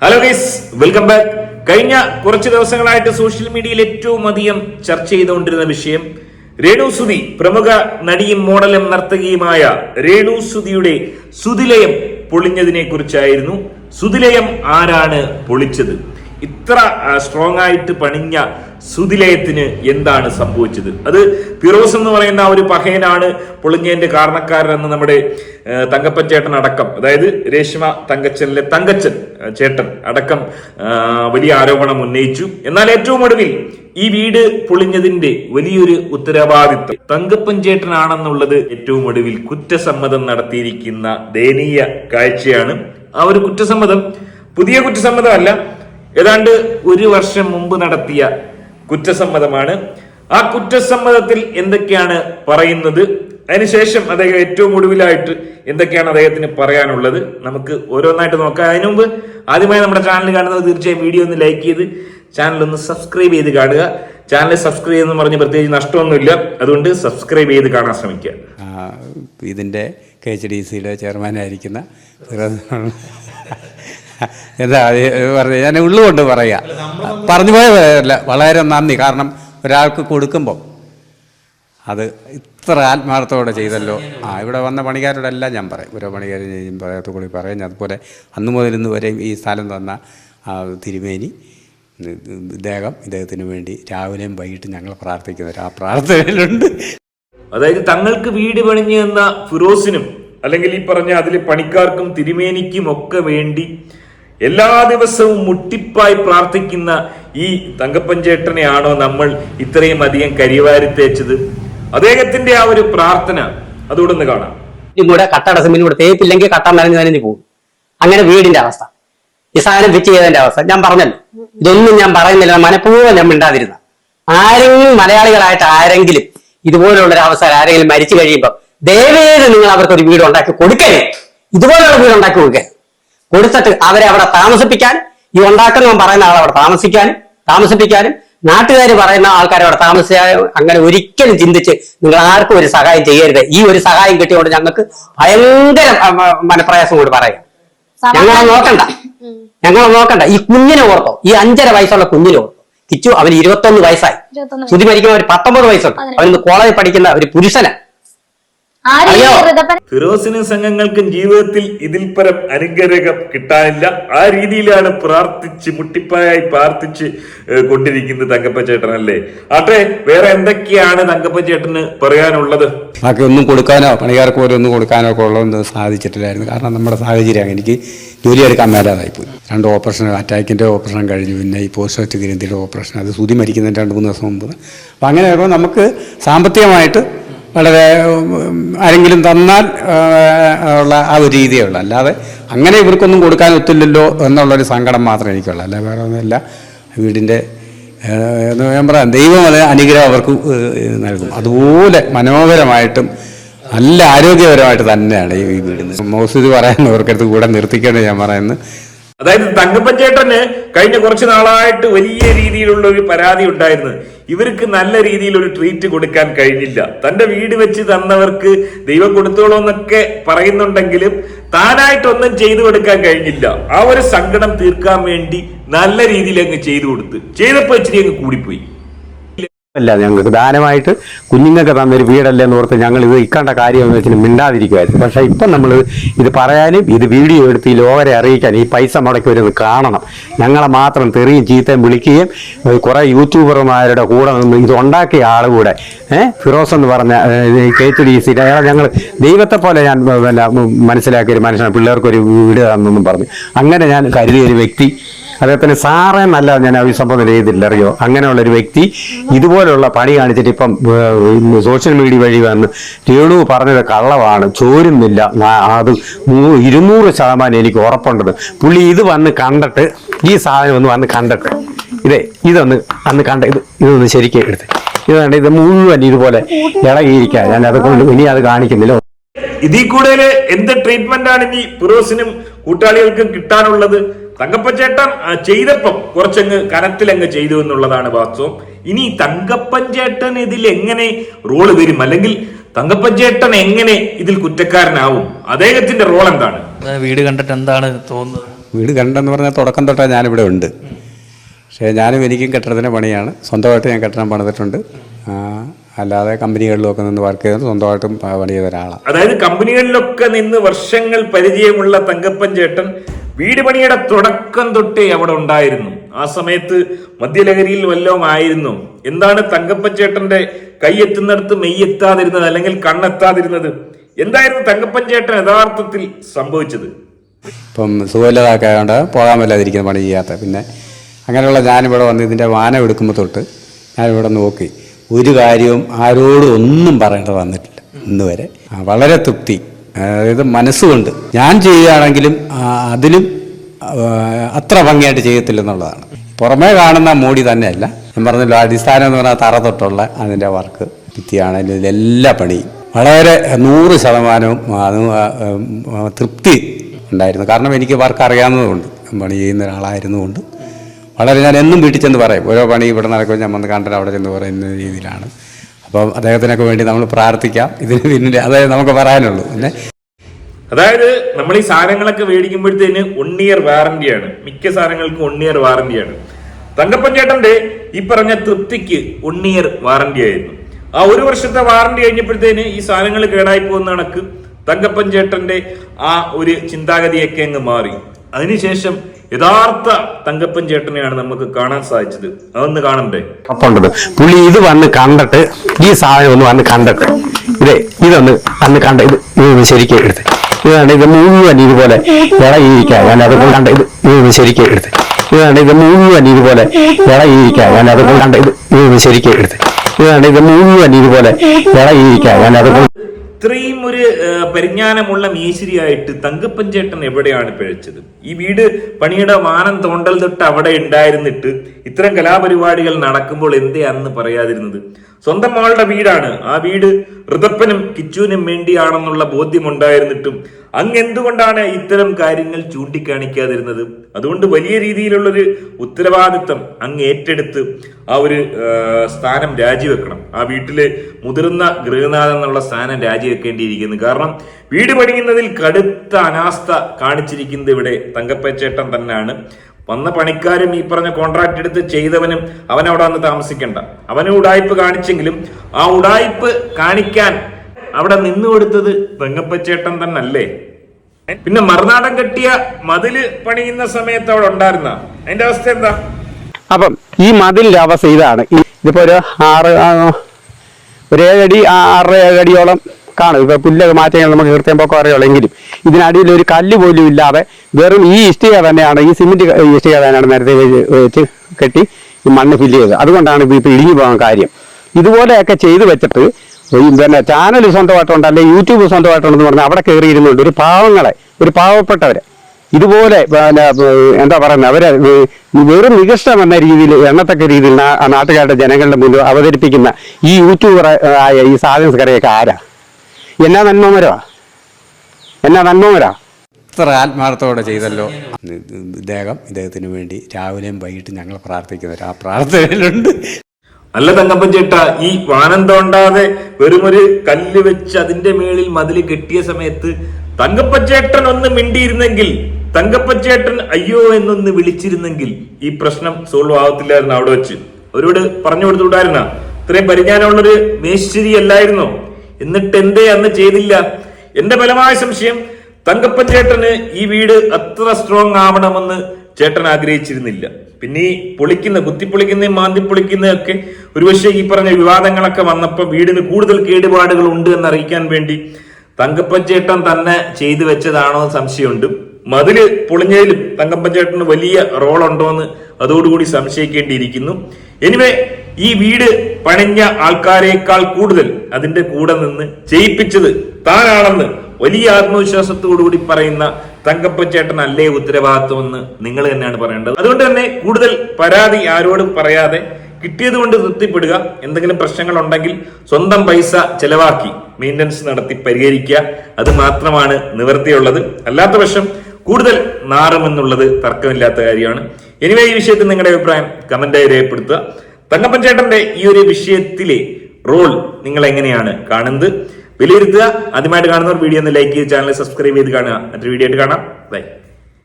Hello guys welcome back കഴിഞ്ഞ കുറച്ച് ദിവസങ്ങളായിട്ട് സോഷ്യൽ മീഡിയയിൽ ഏറ്റവും അധികം ചർച്ച ചെയ്തുകൊണ്ടിരുന്ന വിഷയം രേണു സുതി പ്രമുഖ നടിയും മോഡലും നർത്തകിയുമായ രേണു സുതിയുടെ സുതിലയം പൊളിഞ്ഞതിനെ കുറിച്ചായിരുന്നു സുതിലയം ആരാണ് പൊളിച്ചത്? ഇത്ര സ്ട്രോങ് ആയിട്ട് പണിഞ്ഞ സുതിലയത്തിന് എന്താണ് സംഭവിച്ചത്? അത് ഫിറോസ് എന്ന് പറയുന്ന ഒരു പഹയനാണ് പൊളിഞ്ഞതിന്റെ കാരണക്കാരനെന്ന് നമ്മുടെ തങ്കപ്പച്ചേട്ടൻ അടക്കം. അതായത് രേഷ്മ തങ്കച്ചനിലെ തങ്കച്ചൻ ചേട്ടൻ അടക്കം വലിയ ആരോപണം ഉന്നയിച്ചു. എന്നാൽ ഏറ്റവും ഒടുവിൽ ഈ വീട് പൊളിഞ്ഞതിന്റെ വലിയൊരു ഉത്തരവാദിത്വം തങ്കപ്പൻ ചേട്ടനാണെന്നുള്ളത് ഏറ്റവും ഒടുവിൽ കുറ്റസമ്മതം നടത്തിയിരിക്കുന്ന ദയനീയ കാഴ്ചയാണ് ആ ഒരു കുറ്റസമ്മതം. പുതിയ കുറ്റസമ്മതമല്ല ഏതാണ്ട് ഒരു വർഷം മുമ്പ് നടത്തിയ കുറ്റസമ്മതമാണ്. ആ കുറ്റസമ്മതത്തിൽ എന്തൊക്കെയാണ് പറയുന്നത്? അതിനുശേഷം അദ്ദേഹം ഏറ്റവും ഒടുവിലായിട്ട് എന്തൊക്കെയാണ് അദ്ദേഹത്തിന് പറയാനുള്ളത്? നമുക്ക് ഓരോന്നായിട്ട് നോക്കാം. അതിനു മുമ്പ് ആദ്യമായി നമ്മുടെ ചാനൽ കാണുന്നത് തീർച്ചയായും വീഡിയോ ഒന്ന് ലൈക്ക് ചെയ്ത് ചാനൽ ഒന്ന് സബ്സ്ക്രൈബ് ചെയ്ത് കാണുക. ചാനൽ സബ്സ്ക്രൈബ് എന്ന് പറഞ്ഞ് പ്രത്യേകിച്ച് നഷ്ടമൊന്നുമില്ല. അതുകൊണ്ട് സബ്സ്ക്രൈബ് ചെയ്ത് കാണാൻ ശ്രമിക്കുക. ഇതിന്റെ കെ എച്ച് ഡി സിയുടെ ചെയർമാനായിരിക്കുന്ന എന്താ പറഞ്ഞു ഞാൻ ഉള്ളുകൊണ്ട് പറയുക പറഞ്ഞു പോയതല്ല വളരെ നന്ദി. കാരണം ഒരാൾക്ക് കൊടുക്കുമ്പോൾ അത് ഇത്ര ആത്മാർത്ഥത്തോടെ ചെയ്തല്ലോ. ആ ഇവിടെ വന്ന പണിക്കാരോടെല്ലാം ഞാൻ പറയും. ഓരോ പണിക്കാരും ചെയ്യും പറയാത്ത കൂടി പറയും. അതുപോലെ അന്ന് മുതൽ ഇന്ന് വരെയും ഈ സ്ഥലം തന്ന തിരുമേനി ഇദ്ദേഹം ഇദ്ദേഹത്തിന് വേണ്ടി രാവിലെയും വൈകിട്ട് ഞങ്ങൾ പ്രാർത്ഥിക്കുന്നവർ ആ പ്രാർത്ഥനയിലുണ്ട്. അതായത് തങ്ങൾക്ക് വീട് പണിഞ്ഞു തന്ന ഫിറോസിനും അല്ലെങ്കിൽ ഈ പറഞ്ഞ അതിലെ പണിക്കാർക്കും തിരുമേനിക്കും ഒക്കെ വേണ്ടി എല്ലാ ദിവസവും മുട്ടിപ്പായി പ്രാർത്ഥിക്കുന്ന ഈ തങ്കപ്പഞ്ചേട്ടനെയാണോ നമ്മൾ ഇത്രയും അധികം കരിവാരി തേച്ചത്? അദ്ദേഹത്തിന്റെ ആ ഒരു പ്രാർത്ഥന ഒന്ന് കാണാം. കൂടെ കട്ടട സിമെന്റ് കൂടെ തേപ്പില്ലെങ്കിൽ കട്ട നനഞ്ഞു നനഞ്ഞു പോകും. അങ്ങനെ വീടിന്റെ അവസ്ഥ. ഈ സാധനം ഫിറ്റ് ചെയ്തതിന്റെ അവസ്ഥ. ഞാൻ പറഞ്ഞല്ലോ. ഇതൊന്നും ഞാൻ പറയുന്നില്ല. മനഃപൂർവം ഞാൻ മിണ്ടാതിരുന്ന. ആരെങ്കിലും മലയാളികളായിട്ട് ആരെങ്കിലും ഇതുപോലുള്ള ഒരു അവസരം ആരെങ്കിലും മരിച്ചു കഴിയുമ്പോൾ ദയവേത് നിങ്ങൾ അവർക്ക് ഒരു വീട് ഉണ്ടാക്കി കൊടുക്കരുത് ഇതുപോലുള്ള വീട് ഉണ്ടാക്കി കൊടുക്കരുത്. കൊടുത്തിട്ട് അവരെ അവിടെ താമസിപ്പിക്കാൻ ഈ ഉണ്ടാക്കുന്നവൻ പറയുന്ന ആളെ അവിടെ താമസിക്കാനും താമസിപ്പിക്കാനും നാട്ടുകാർ പറയുന്ന ആൾക്കാരെ അവിടെ താമസിക്കാനും അങ്ങനെ ഒരിക്കലും ചിന്തിച്ച് നിങ്ങൾ ആർക്കും ഒരു സഹായം ചെയ്യരുത്. ഈ ഒരു സഹായം കിട്ടിയോണ്ട് ഞങ്ങൾക്ക് ഭയങ്കര മനപ്രയാസം കൂടി പറയാം. ഞങ്ങളെ നോക്കണ്ട. ഞങ്ങളെ നോക്കണ്ട. ഈ കുഞ്ഞിനെ ഓർത്തോ. ഈ അഞ്ചര വയസ്സുള്ള കുഞ്ഞിനെ ഓർത്തോ. കിച്ചു അവന് ഇരുപത്തൊന്ന് വയസ്സായി. ശ്രുതി മരിക്കുമ്പോൾ ഒരു പത്തൊമ്പത് വയസ്സുണ്ട്. അവൻ കോളേജിൽ പഠിക്കുന്ന ഒരു പുരുഷനാ ആരും ഈ അയ്യോ. ഋതപ്പൻ ഫിറോസിനും സംഘങ്ങൾക്കും ജീവിതത്തിൽ ഇതിൽ പരം അനുഗ്രഹം കിട്ടാനില്ല. ആ രീതിയിലാണ് പ്രാർത്ഥിച്ച് മുട്ടിപ്പായായി പ്രാർത്ഥിച്ച് കൊണ്ടിരിക്കുന്നത് തങ്കപ്പ ചേട്ടൻ അല്ലേ? ആട്ടെ വേറെ എന്തൊക്കെയാണ് തങ്കപ്പ ചേട്ടന് പറയാനുള്ളത്? നമുക്ക് ഒന്നും കൊടുക്കാനോ പണിക്കാർക്ക് പോലും ഒന്നും കൊടുക്കാനോ ഒക്കെ ഉള്ളതൊന്നും സാധിച്ചിട്ടില്ലായിരുന്നു. കാരണം നമ്മുടെ സാഹചര്യം എനിക്ക് ജോലി എടുക്കാൻ മേലാതായിപ്പോയി. രണ്ട് ഓപ്പറേഷൻ അറ്റാക്കിന്റെ ഓപ്പറേഷൻ കഴിഞ്ഞു. പിന്നെ ഈ പോസ്റ്റ് ഗ്രന്ഥിയുടെ ഓപ്പറേഷൻ. അത് സുതി മരിക്കുന്നതിന് രണ്ട് മൂന്ന് ദിവസം മുമ്പ്. അപ്പം അങ്ങനെ ആയപ്പോൾ നമുക്ക് സാമ്പത്തികമായിട്ട് വളരെ ആരെങ്കിലും തന്നാൽ ഉള്ള ആ ഒരു രീതിയേ ഉള്ളൂ. അല്ലാതെ അങ്ങനെ ഇവർക്കൊന്നും കൊടുക്കാൻ ഒത്തില്ലല്ലോ എന്നുള്ളൊരു സങ്കടം മാത്രമേ എനിക്കുള്ളൂ. അല്ല വേറെ ഒന്നുമില്ല. വീടിന്റെ ഞാൻ പറയാം ദൈവം അത് അനുഗ്രഹം അവർക്ക് നൽകും. അതുപോലെ മനോഹരമായിട്ടും നല്ല ആരോഗ്യപരമായിട്ട് തന്നെയാണ് ഈ വീട് മോസിത് പറയുന്നവർക്കടുത്ത് കൂടെ നിർത്തിക്കേണ്ട ഞാൻ പറയുന്നത്. അതായത് തങ്കപ്പൻ ചേട്ടന് കഴിഞ്ഞ കുറച്ച് നാളായിട്ട് വലിയ രീതിയിലുള്ള ഒരു പരാതി ഉണ്ടായിരുന്നു. ഇവർക്ക് നല്ല രീതിയിൽ ഒരു ട്രീറ്റ് കൊടുക്കാൻ കഴിഞ്ഞില്ല. തന്റെ വീട് വെച്ച് തന്നവർക്ക് ദൈവം കൊടുത്തോളൂ എന്നൊക്കെ പറയുന്നുണ്ടെങ്കിലും താനായിട്ടൊന്നും ചെയ്തു കൊടുക്കാൻ കഴിഞ്ഞില്ല. ആ ഒരു സങ്കടം തീർക്കാൻ വേണ്ടി നല്ല രീതിയിൽ അങ്ങ് ചെയ്തു കൊടുത്ത്. ചെയ്തപ്പോ ഇച്ചിരി അങ്ങ് കൂടിപ്പോയി. അല്ല ഞങ്ങൾക്ക് ദാനമായിട്ട് കുഞ്ഞുങ്ങൾക്ക് തന്നൊരു വീടല്ലേ എന്ന് ഓർത്ത് ഞങ്ങൾ ഇത് ഇക്കണ്ട കാര്യം എന്ന് വെച്ചിട്ട് മിണ്ടാതിരിക്കുമായിരുന്നു പക്ഷെ ഇപ്പം നമ്മൾ ഇത് പറയാനും ഇത് വീഡിയോ എടുത്ത് ഈ ലോകരെ അറിയിക്കാൻ ഈ പൈസ മുടക്കി വരുന്നത് കാണണം. ഞങ്ങളെ മാത്രം തെറിയും ചീത്തയും വിളിക്കുകയും കുറേ യൂട്യൂബർമാരുടെ കൂടെ നിന്ന് ഇത് ഉണ്ടാക്കിയ ആൾ കൂടെ ഫിറോസ് എന്ന് പറഞ്ഞ കെ എച്ച് ഡി സി ഞങ്ങൾ ദൈവത്തെ പോലെ ഞാൻ മനസ്സിലാക്കിയൊരു മനസ്സിലാക്കിയ ഒരു മനുഷ്യനാണ് പിള്ളേർക്കൊരു വീട് തന്നെന്നും പറഞ്ഞു. അങ്ങനെ ഞാൻ കരുതിയ ഒരു വ്യക്തി അദ്ദേഹത്തിന് സാറേ നല്ല ഞാൻ അഭിസംബോധന ചെയ്തില്ല അറിയോ? അങ്ങനെയുള്ള ഒരു വ്യക്തി ഇതുപോലുള്ള പണി കാണിച്ചിട്ട് ഇപ്പം സോഷ്യൽ മീഡിയ വഴി വന്ന് രേണു പറഞ്ഞത് കള്ളമാണ് ചോരുന്നില്ല. അത് ഇരുന്നൂറ് ശതമാനം എനിക്ക് ഉറപ്പുണ്ടത്. പുള്ളി ഇത് വന്ന് കണ്ടിട്ട് ഈ സാധനം ഒന്ന് വന്ന് കണ്ടിട്ട് ഇതേ ഇതൊന്ന് അന്ന് കണ്ട ഇത് ഇതൊന്ന് ശരിക്കും എടുത്ത്. ഇത് കണ്ട ഇത് മുഴുവൻ ഇതുപോലെ ഇളകിയിരിക്കുക ഞാൻ അതുകൊണ്ട് ഇനി അത് കാണിക്കുന്നില്ല. ഇതിൽ കൂടുതൽ എന്ത് ട്രീറ്റ്മെന്റ് ആണ് ഇനി ഫിറോസിനും കൂട്ടാളികൾക്കും കിട്ടാനുള്ളത്? തങ്കപ്പൻ ചേട്ടൻ ആ, ചെയ്തപ്പം കുറച്ചങ്ങ് കനത്തിലങ്ങ് ചെയ്തു എന്നുള്ളതാണ് വാസ്തവം. ഇനി തങ്കപ്പൻചേട്ടൻ ഇതിൽ എങ്ങനെ റോൾ വരും? അല്ലെങ്കിൽ തങ്കപ്പൻചേട്ടൻ എങ്ങനെ ഇതിൽ കുറ്റക്കാരനാവും? അദ്ദേഹത്തിന്റെ റോൾ എന്താണ്? വീട് കണ്ടിട്ട് എന്താണ് തോന്നുന്നത്? വീട് കണ്ടെന്ന് പറഞ്ഞാൽ തുടക്കം തൊട്ടാ ഞാനിവിടെ ഉണ്ട്. പക്ഷേ ഞാനും എനിക്കും കെട്ടിടത്തിന്റെ പണിയാണ്. സ്വന്തമായിട്ട് ഞാൻ കെട്ടിടം പണിതിട്ടുണ്ട്. അല്ലാതെ കമ്പനികളിലൊക്കെ നിന്ന് വർക്ക് ചെയ്ത് സ്വന്തമായിട്ടും പണി ചെയ്ത ഒരാളാണ് അതായത് കമ്പനികളിലൊക്കെ നിന്ന് വർഷങ്ങൾ പരിചയമുള്ള തങ്കപ്പൻ ചേട്ടൻ വീട് പണിയുടെ തുടക്കം തൊട്ടേ അവിടെ ഉണ്ടായിരുന്നു. ആ സമയത്ത് മദ്യലഹരിയിൽ വല്ലതും ആയിരുന്നു. എന്താണ് തങ്കപ്പൻ ചേട്ടന്റെ കൈയെത്തുന്നിടത്ത് മെയ്യെത്താതിരുന്നത് അല്ലെങ്കിൽ കണ്ണെത്താതിരുന്നത്? എന്തായിരുന്നു തങ്കപ്പൻ ചേട്ടൻ യഥാർത്ഥത്തിൽ സംഭവിച്ചത്? ഇപ്പം സുഖമില്ലാതൊക്കെ ആയതുകൊണ്ട് പോകാൻ വല്ലാതിരിക്കുന്നത് പണി ചെയ്യാത്ത. പിന്നെ അങ്ങനെയുള്ള ഞാനിവിടെ വന്ന് ഇതിന്റെ വാനം എടുക്കുമ്പോൾ തൊട്ട് ഞാനിവിടെ നോക്കി. ഒരു കാര്യവും ആരോടും ഒന്നും പറയേണ്ടത് വന്നിട്ടില്ല ഇന്ന് വരെ വളരെ തൃപ്തി. അതായത് മനസ്സുകൊണ്ട് ഞാൻ ചെയ്യുകയാണെങ്കിലും അതിലും അത്ര ഭംഗിയായിട്ട് ചെയ്യത്തില്ലെന്നുള്ളതാണ്. പുറമേ കാണുന്ന മൂടി തന്നെയല്ല. ഞാൻ പറഞ്ഞല്ലോ അടിസ്ഥാനം എന്ന് പറഞ്ഞാൽ തറ തൊട്ടുള്ള അതിന്റെ വർക്ക് ഭിത്തിയാണെങ്കിലും ഇതിലെല്ലാ പണിയും. വളരെ നൂറ് ശതമാനവും തൃപ്തി ഉണ്ടായിരുന്നു. കാരണം എനിക്ക് വർക്ക് അറിയാവുന്നതുകൊണ്ട് പണി ചെയ്യുന്ന ഒരാളായിരുന്നുകൊണ്ട് വളരെ ഞാൻ എന്നും വീട്ടിൽ ചെന്ന് പറയും ഓരോ പണി ഇവിടെ നടക്കുമ്പോൾ ഞാൻ വന്ന് കണ്ടിട്ട് അവിടെ ചെന്ന് പറയുന്ന രീതിയിലാണ്. അപ്പം അദ്ദേഹത്തിനൊക്കെ വേണ്ടി നമ്മൾ പ്രാർത്ഥിക്കാം. ഇതിന് പിന്നിൽ അതായത് നമുക്ക് പറയാനുള്ളൂ. പിന്നെ അതായത് നമ്മൾ ഈ സാധനങ്ങളൊക്കെ മേടിക്കുമ്പോഴത്തേന് വൺ ഇയർ വാറന്റിയാണ് മിക്ക സാധനങ്ങൾക്കും വൺ ഇയർ വാറന്റിയാണ് തങ്കപ്പൻ ചേട്ടന്റെ ഈ പറഞ്ഞ തൃപ്തിക്ക് വൺ ഇയർ വാറന്റി ആയിരുന്നു. ആ ഒരു വർഷത്തെ വാറന്റി കഴിഞ്ഞപ്പോഴത്തേന് ഈ സാധനങ്ങൾ കേടായി പോകുന്ന കണക്ക് തങ്കപ്പൻ ചേട്ടന്റെ ആ ഒരു ചിന്താഗതിയൊക്കെ അങ്ങ് മാറി. അതിനുശേഷം യഥാർത്ഥ തങ്കപ്പൻ ചേട്ടനെയാണ് നമുക്ക് കാണാൻ സാധിച്ചത്. അതൊന്ന് കാണണ്ടേ? ഉറപ്പുണ്ടത് പുള്ളി ഇത് വന്ന് കണ്ടിട്ട് ഈ സാധനം ഒന്ന് വന്ന് കണ്ടിട്ട്. ഇതേ ഇതൊന്ന് വന്ന് കണ്ട ഇത് ശരിക്കും എടുത്ത്. ഇതാണ് ഇത് മുഴുവൻ ഇതുപോലെ ഇളകിയിരിക്കുക. ഞാൻ അത് കണ്ട ഇത് ഇത് ശരിക്കും എടുത്ത്. ഇതാണ് ഇത് മുഴുവൻ ഇതുപോലെ ഇളകിയിരിക്കുക. ഞാൻ അത് കണ്ട ഇത് ഇത് ശരിക്കും എടുത്ത്. ഇതാണ് ഇത് മുഴുവൻ ഇതുപോലെ ഇളകിയിരിക്കുക. ഞാൻ അത് ഇത്രയും ഒരു പരിജ്ഞാനമുള്ള മീശിരിയായിട്ട് തങ്കപ്പൻ ചേട്ടൻ എവിടെയാണ് പിഴച്ചത്? ഈ വീട് പണിയുടെ വാനം തോണ്ടൽ തൊട്ട് അവിടെ ഉണ്ടായിരുന്നിട്ട് ഇത്തരം കലാപരിപാടികൾ നടക്കുമ്പോൾ എന്തേ അന്ന് പറയാതിരുന്നത്? സ്വന്തം മകളുടെ വീടാണ്. ആ വീട് ഋതപ്പനും കിച്ചുവിനും വേണ്ടിയാണെന്നുള്ള ബോധ്യമുണ്ടായിരുന്നിട്ടും അങ്ങ് എന്തുകൊണ്ടാണ് ഇത്തരം കാര്യങ്ങൾ ചൂണ്ടിക്കാണിക്കാതിരുന്നത്? അതുകൊണ്ട് വലിയ രീതിയിലുള്ളൊരു ഉത്തരവാദിത്തം അങ്ങ് ഏറ്റെടുത്ത് ആ ഒരു സ്ഥാനം രാജിവെക്കണം. ആ വീട്ടിലെ മുതിർന്ന ഗൃഹനാഥൻ എന്നുള്ള സ്ഥാനം രാജിവെക്കേണ്ടിയിരിക്കുന്നു. കാരണം വീട് പണിയുന്നതിൽ കടുത്ത അനാസ്ഥ കാണിച്ചിരിക്കുന്നത് ഇവിടെ തങ്കപ്പച്ചേട്ടൻ തന്നെയാണ്. വന്ന പണിക്കാരും ഈ പറഞ്ഞ കോൺട്രാക്ട് എടുത്ത് ചെയ്തവനും അവനവിടെ വന്ന് താമസിക്കണ്ട. അവന് ഉടായ്പ് കാണിച്ചെങ്കിലും ആ ഉടായ്പ് കാണിക്കാൻ അവിടെ നിന്നു കൊടുത്തത് പെങ്ങപ്പച്ചേട്ടൻ തന്നല്ലേ? പിന്നെ മറുനാടൻ കെട്ടിയ മതിൽ പണിയുന്ന സമയത്ത് അവിടെ ഉണ്ടായിരുന്ന? അതിന്റെ അവസ്ഥ എന്താ? അപ്പം ഈ മതിലിന്റെ അവസ്ഥ ഇതാണ്. ഇതിപ്പോ ഒരു ആറ് ഒരു ഏഴടി ആറ് ഏഴടിയോളം കാണും. ഇപ്പൊ പുല്ലൊക്കെ മാറ്റങ്ങൾ നമുക്ക് കൃത്യം അറിയുള്ളൂ എങ്കിലും ഇതിനടിയിൽ ഒരു കല്ല് പോലും ഇല്ലാതെ വെറും ഈ ഇഷ്ടിക തന്നെയാണ് ഈ സിമെന്റ് ഇഷ്ടിക തന്നെയാണ് നേരത്തെ വെച്ച് കെട്ടി ഈ മണ്ണ് ഫില്ല് ചെയ്തത്. അതുകൊണ്ടാണ് ഇപ്പൊ ഇപ്പൊ ഇടിഞ്ഞു പോകാൻ കാര്യം. ഇതുപോലെയൊക്കെ ചെയ്തു വെച്ചിട്ട് പിന്നെ ചാനൽ സ്വന്തമായിട്ടുണ്ട് അല്ലെങ്കിൽ യൂട്യൂബ് സ്വന്തമായിട്ടുണ്ടെന്ന് പറഞ്ഞാൽ അവിടെ കയറിയിരുന്നുണ്ട് ഒരു പാവങ്ങളെ ഒരു പാവപ്പെട്ടവരെ. ഇതുപോലെ എന്താ പറയുന്നത് അവരെ വെറും നികഷ്ടം എന്ന രീതിയിൽ എണ്ണത്തക്ക രീതിയിൽ നാട്ടുകാരുടെ ജനങ്ങളുടെ മുന്നിൽ അവതരിപ്പിക്കുന്ന ഈ യൂട്യൂബർ ആയ ഈ സാധനസ്കരയൊക്കെ ആരാ? എന്നാ നന്മമരാ? എന്നാ നന്മമരാ? ഇത്ര ആത്മാർത്ഥത്തോടെ ചെയ്തല്ലോ. ഇദ്ദേഹം ഇദ്ദേഹത്തിന് വേണ്ടി രാവിലെയും വൈകിട്ട് ഞങ്ങൾ പ്രാർത്ഥിക്കുന്നവർ ആ പ്രാർത്ഥനയിലുണ്ട്. അല്ല തങ്കപ്പൻ ചേട്ട ഈ വാനം തോണ്ടാതെ വെറുമൊരു കല്ല് വെച്ച് അതിന്റെ മേളിൽ മതിൽ കെട്ടിയ സമയത്ത് തങ്കപ്പച്ചേട്ടൻ ഒന്ന് മിണ്ടിയിരുന്നെങ്കിൽ തങ്കപ്പച്ചേട്ടൻ അയ്യോ എന്നൊന്ന് വിളിച്ചിരുന്നെങ്കിൽ ഈ പ്രശ്നം സോൾവ് ആവത്തില്ലായിരുന്നു അവിടെ വെച്ച്. അവരോട് പറഞ്ഞു കൊടുത്തുവിടായിരുന്ന ഇത്രയും പരിജ്ഞാനമുള്ളൊരു മേശ്ശേരി അല്ലായിരുന്നോ? എന്നിട്ട് എന്തേ അന്ന് ചെയ്തില്ല? എന്റെ ബലമായ സംശയം തങ്കപ്പൻ ചേട്ടന് ഈ വീട് അത്ര സ്ട്രോങ് ആവണമെന്ന് ചേട്ടൻ ആഗ്രഹിച്ചിരുന്നില്ല. പിന്നെ ഈ പൊളിക്കുന്ന കുത്തിപ്പൊളിക്കുന്ന മാന്തി പൊളിക്കുന്നതൊക്കെ ഒരുപക്ഷെ ഈ പറഞ്ഞ വിവാദങ്ങളൊക്കെ വന്നപ്പോൾ വീടിന് കൂടുതൽ കേടുപാടുകൾ ഉണ്ട് എന്ന് അറിയിക്കാൻ വേണ്ടി തങ്കപ്പൻ ചേട്ടൻ തന്നെ ചെയ്തു വെച്ചതാണോ സംശയമുണ്ട്. മതിൽ പൊളിഞ്ഞതിലും തങ്കപ്പൻ ചേട്ടന് വലിയ റോൾ ഉണ്ടോ എന്ന് അതോടുകൂടി സംശയിക്കേണ്ടിയിരിക്കുന്നു. എനിവേ ഈ വീട് പണിഞ്ഞ ആൾക്കാരെക്കാൾ കൂടുതൽ അതിന്റെ കൂടെ നിന്ന് ചെയ്യിപ്പിച്ചത് താനാണെന്ന് വലിയ ആത്മവിശ്വാസത്തോടുകൂടി പറയുന്ന തങ്കപ്പച്ചേട്ടൻ ചേട്ടൻ അല്ലേ ഉത്തരവാദിത്വമെന്ന് നിങ്ങൾ തന്നെയാണ് പറയേണ്ടത്. അതുകൊണ്ട് തന്നെ കൂടുതൽ പരാതി ആരോടും പറയാതെ കിട്ടിയത് കൊണ്ട് തൃപ്തിപ്പെടുക. എന്തെങ്കിലും പ്രശ്നങ്ങൾ ഉണ്ടെങ്കിൽ സ്വന്തം പൈസ ചെലവാക്കി മെയിന്റനൻസ് നടത്തി പരിഹരിക്കുക. അത് മാത്രമാണ് നിവൃത്തിയുള്ളത്. അല്ലാത്ത പക്ഷം കൂടുതൽ നാറുമെന്നുള്ളത് തർക്കമില്ലാത്ത കാര്യമാണ്. എനിവേ ഈ വിഷയത്തിൽ നിങ്ങളുടെ അഭിപ്രായം കമന്റായി രേഖപ്പെടുത്തുക. തങ്കപ്പൻ ഈ ഒരു വിഷയത്തിലെ റോൾ നിങ്ങൾ എങ്ങനെയാണ് കാണുന്നത്? വിലയിരുത്തുക. ആദ്യമായിട്ട് കാണുന്നവർ വീഡിയോ ഒന്ന് ലൈക്ക് ചെയ്ത് ചാനൽ സബ്സ്ക്രൈബ് ചെയ്ത് കാണുക. മറ്റൊരു വീഡിയോ ആയിട്ട് കാണാം. ബൈ